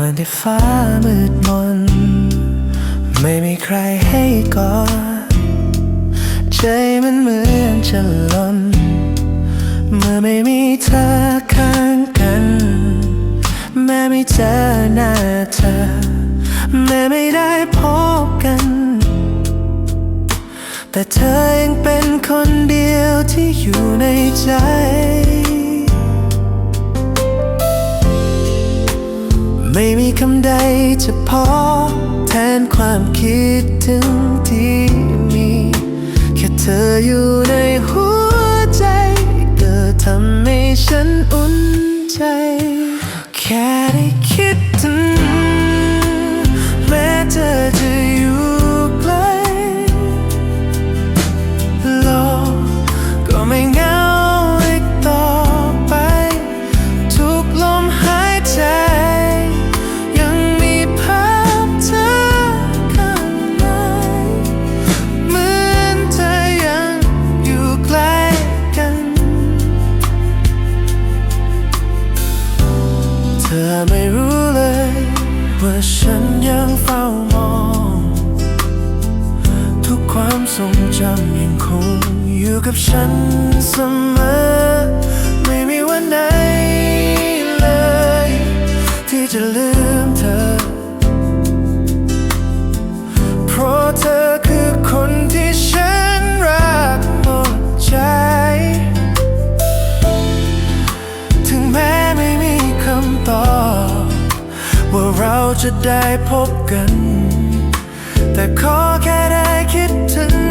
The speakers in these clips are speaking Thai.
วันที่ฟ้ามืดมน ไม่มีใครให้กอดใจมันเหมือนจะล่นเมื่อไม่มีเธอข้างกัน แม้ไม่เจอหน้าเธอ แม้ไม่ได้พบกัน แต่เธอยังเป็นคนเดียวที่อยู่ในใจ ไม่มีคำใดจะพอ แทนความคิดถึงที่มี แค่เธออยู่ในหัวใจ เธอทำให้ฉันอุ่น ยังเฝ้ามอง ทุกความทรงจำยังคงอยู่กับฉันเสมอ ไม่มีวันไหนเลย ที่จะลืมเธอ เพราะเธอ จะได้พบกัน แต่ขอแค่ได้คิดถึง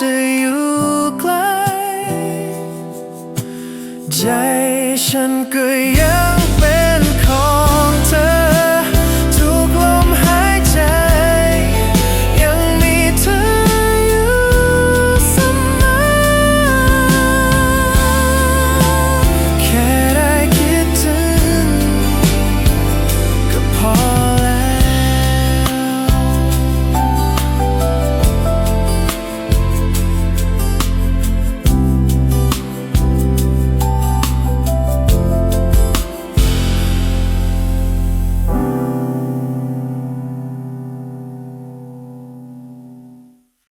จะอยู่ใกล้ใจฉันก็ยัง